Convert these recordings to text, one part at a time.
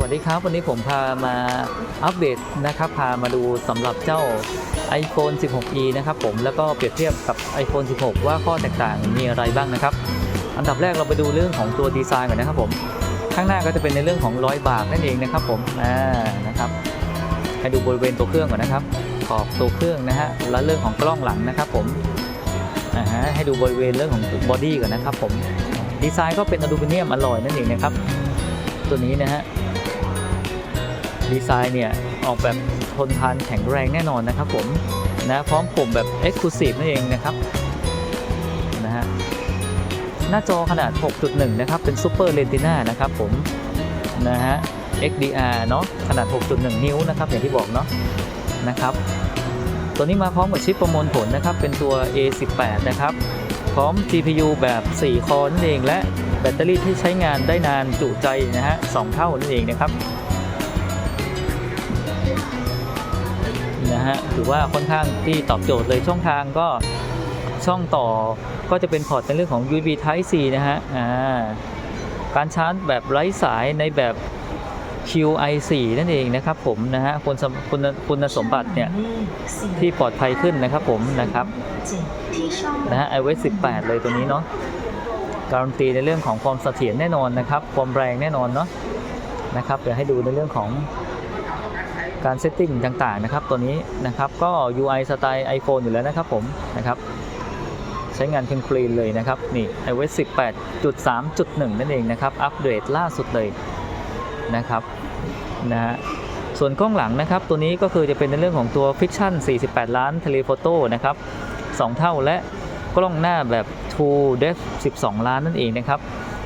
วัสดีครับ วันนี้ผมพามาอัปเดตนะครับ พามาดูสำหรับเจ้า iPhone 16e นะครับผมแล้วก็เปรียบเทียบกับ iPhone 16 ว่าข้อแตกต่างมีอะไรบ้างนะครับ อันดับแรกเราไปดูเรื่องของตัวดีไซน์ก่อนนะครับผมข้างหน้าก็จะเป็นในเรื่องของรอยบากนั่นเองนะครับผมอ่านะครับให้ดูบริเวณตัวเครื่องก่อนนะครับ ขอบตัวเครื่องนะฮะแล้วเรื่องของกล้องหลังนะครับผมอ่าฮะให้ดูบริเวณเรื่องของบอดี้ก่อนนะครับผมดีไซน์ก็เป็นอลูมิเนียมอลลอยนั่นเองนะครับ ตัวนี้นะฮะ ดีไซน์เนี่ย ออกแบบทนทานแข็งแรงแน่นอนนะครับผมนะพร้อมปุ่มแบบ Exclusive นั่นเองนะครับนะฮะหน้าจอขนาด 6.1 นะครับ เป็น Super Retina นะครับผมนะฮะ XDR เนาะขนาด 6.1 นิ้วนะครับ อย่างที่บอกเนาะนะครับ ตัวนี้มาพร้อมกับชิปประมวลผลนะครับ เป็นตัว A18 นะครับ พร้อม GPU แบบ 4 คอนั่นเองและแบตเตอรี่ที่ใช้งานได้นานจุใจนะฮะสองเท่านั่นเองนะครับ นะฮะถือว่าค่อนข้างที่ตอบโจทย์เลยช่องทางก็ช่องต่อก็จะเป็นพอร์ตในเรื่องของ USB Type C นะฮะอ่าการชาร์จแบบไร้สายในแบบ QI4 นั่นเองนะครับผมนะฮะคุณสมคุณคุณสมบัติเนี่ยที่ปลอดภัยขึ้นนะครับผมนะครับนะฮะ iOS 18 เลยตัวนี้เนาะการันตีในเรื่องของความเสถียรแน่นอนนะครับ ความแรงแน่นอนเนาะนะครับเดี๋ยวให้ดูในเรื่องของ การเซตติ้งต่างๆนะครับตัวนี้นะครับก็ UI สไตล์ iPhone อยู่แล้วนะครับผมนะครับใช้งานคลีนเลยนะครับนี่ iOS 18.3.1 นั่นเองนะครับ อัปเดตล่าสุดเลยนะครับนะฮะส่วนกล้องหลังนะครับ ตัวนี้ก็คือจะเป็นในเรื่องของตัว Fiction 48 ล้าน Telephoto นะครับ 2 เท่าและกล้องหน้าแบบ True Depth 12 ล้านนั่นเองนะครับ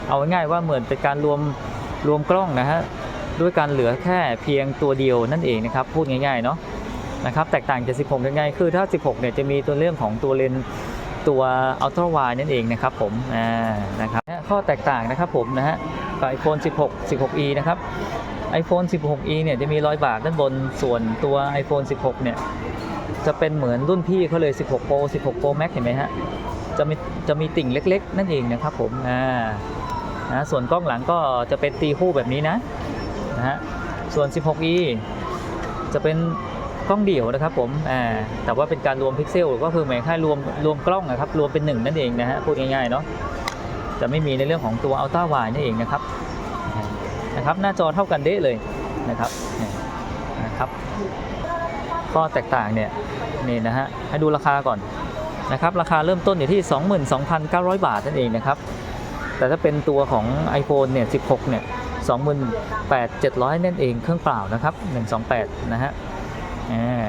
เอาง่ายๆว่าเหมือนเป็นการรวมรวมกล้องนะฮะ ด้วยการเหลือแค่เพียงตัวเดียวนั่นเองนะครับพูดง่ายๆเนาะนะครับแตกต่างจาก16ยังไงคือถ้า 16เนี่ยจะมีตัวเรื่องของตัวเลนตัว Ultra Wide นั่นเองนะครับผมอ่านะครับข้อแตกต่างนะครับผมนะฮะกับ iPhone 16 16e นะครับ iPhone 16e เนี่ยจะมีรอยบากด้านบนส่วนตัว iPhone 16 เนี่ยจะเป็นเหมือนรุ่นพี่เขาเลย 16 Pro 16 Pro Max เห็นไหมฮะจะมีจะมีติ่งเล็ก ๆ นั่นเองนะครับผมอ่านะส่วนกล้องหลังก็จะเป็นตีคู่แบบนี้นะ นะฮะ ส่วน 16e จะเป็นกล้องเดี่ยวนะครับผม อ่า แต่ว่าเป็นการรวมพิกเซลก็คือหมายค่ารวมรวมกล้องนะครับ รวมเป็นหนึ่งนั่นเองนะฮะ พูดง่ายๆเนาะ จะไม่มีในเรื่องของตัว Ultra Wide นั่นเองนะครับ นะครับ หน้าจอเท่ากันเด้เลยนะครับ นะครับ ข้อแตกต่างเนี่ย นี่นะฮะ ให้ดูราคาก่อนนะครับ ราคาเริ่มต้นอยู่ที่ 22,900 บาทนั่นเองนะครับ แต่ถ้าเป็นตัวของ iPhone เนี่ย 16 เนี่ย 28,700 นั่นเองเครื่องเปล่านะครับ 128 นะฮะ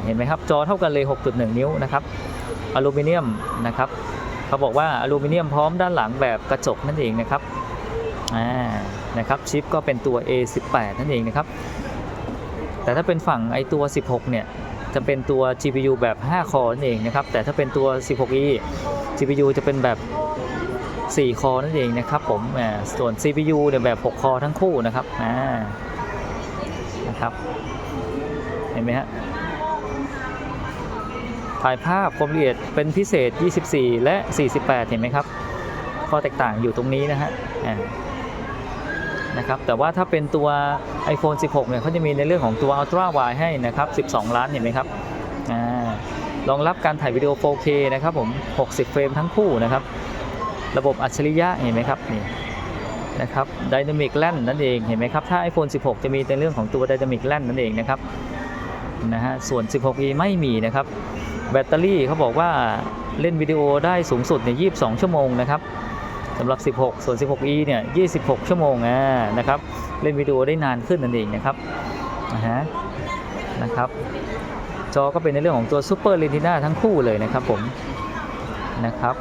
เห็นไหมครับ จอเท่ากันเลย 6.1 นิ้วนะครับอลูมิเนียมนะครับเขาบอกว่าอลูมิเนียมพร้อมด้านหลังแบบกระจกนั่นเองนะครับนะครับชิปก็เป็นตัว A18 นั่นเองนะครับ แต่ถ้าเป็นฝั่งไอตัว 16 เนี่ยจะเป็นตัว GPU แบบ 5 คอนั่นเองนะครับ แต่ถ้าเป็นตัว 16e GPU จะเป็นแบบ 4 คอนั่นเองนะครับผมส่วน CPU เนี่ยแบบ 6 คอทั้งคู่นะครับนะครับ เห็นไหมฮะถ่ายภาพความละเอียดเป็นพิเศษ 24 และ 48 เห็นไหมครับ ข้อแตกต่างอยู่ตรงนี้นะฮะนะครับแต่ว่าถ้าเป็นตัว iPhone 16 เนี่ยเขาจะมีในเรื่องของตัว Ultra Wide ให้นะครับ 12 ล้านเห็นไหมครับอรองรับการถ่ายวิดีโอ 4K นะครับผม 60 เฟรมทั้งคู่นะครับ ระบบอัจฉริยะเห็นไหมครับนี่นะครับ Dynamic Land นั่นเองเห็นไหมครับถ้า iPhone 16 จะมีในเรื่องของตัว Dynamic Land นั่นเองนะครับนะฮะส่วน 16e ไม่มีนะครับ แบตเตอรี่เขาบอกว่าเล่นวิดีโอได้สูงสุดเนี่ย22 ชั่วโมงนะครับสำหรับ 16 ส่วน 16e เนี่ย 26 ชั่วโมงอ่านะครับ เล่นวิดีโอได้นานขึ้นนั่นเองนะครับนะฮะนะครับ จอก็เป็นในเรื่องของตัว Super Retina ทั้งคู่เลยนะครับผม นะครับ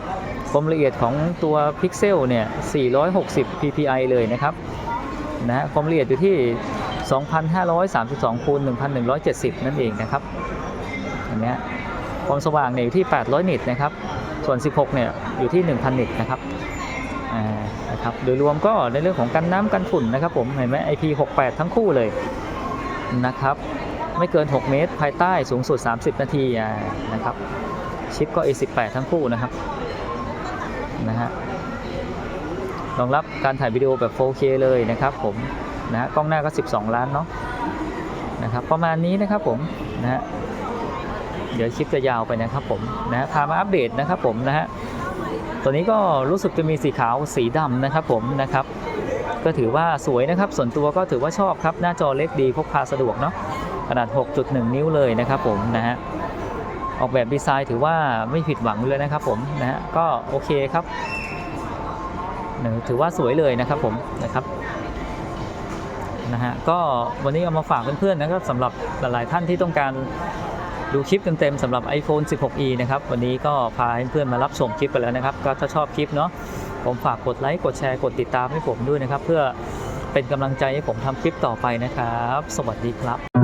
ความละเอียดของตัวพิกเซลเนี่ย 460 ppi เลยนะครับนะฮะความละเอียดอยู่ที่ 2,532คูณ1,170 นั่นเองนะครับเห็นไหมความสว่างเนี่ยอยู่ที่ 800 นิตนะครับ ส่วน 16 เนี่ยอยู่ที่ 1,000 นิตนะครับอ่านะครับโดยรวมก็ในเรื่องของกันน้ำกันฝุ่นนะครับผมเห็นไหม IP68 ทั้งคู่เลยนะครับ ไม่เกิน 6 เมตร ภายใต้สูงสุด 30 นาทีนะครับ ชิปก็ A18 ทั้งคู่นะครับนะฮะรองรับการถ่ายวิดีโอแบบ 4K เลยนะครับผมนะฮะกล้องหน้าก็ 12 ล้านเนาะนะครับประมาณนี้นะครับผมนะฮะเดี๋ยวคลิปจะยาวไปนะครับผมนะฮะพามาอัปเดตนะครับผมนะฮะตัวนี้ก็รู้สึกจะมีสีขาวสีดำนะครับผมนะครับก็ถือว่าสวยนะครับ ส่วนตัวก็ถือว่าชอบครับ หน้าจอเล็กดีพกพาสะดวกเนาะขนาด 6.1 นิ้วเลยนะครับผมนะฮะ ออกแบบดีไซน์ถือว่าไม่ผิดหวังเลยนะครับผมนะฮะก็โอเคครับเนอะถือว่าสวยเลยนะครับผมนะครับนะฮะก็วันนี้เอามาฝากเพื่อนๆนะครับสำหรับหลายๆท่านที่ต้องการดูคลิปเต็มๆสำหรับ iPhone 16e นะครับวันนี้ก็พาเพื่อนๆมารับชมคลิปไปแล้วนะครับ ก็ถ้าชอบคลิปเนาะผมฝากกดไลค์กดแชร์กดติดตามให้ผมด้วยนะครับ เพื่อเป็นกำลังใจให้ผมทำคลิปต่อไปนะครับ สวัสดีครับ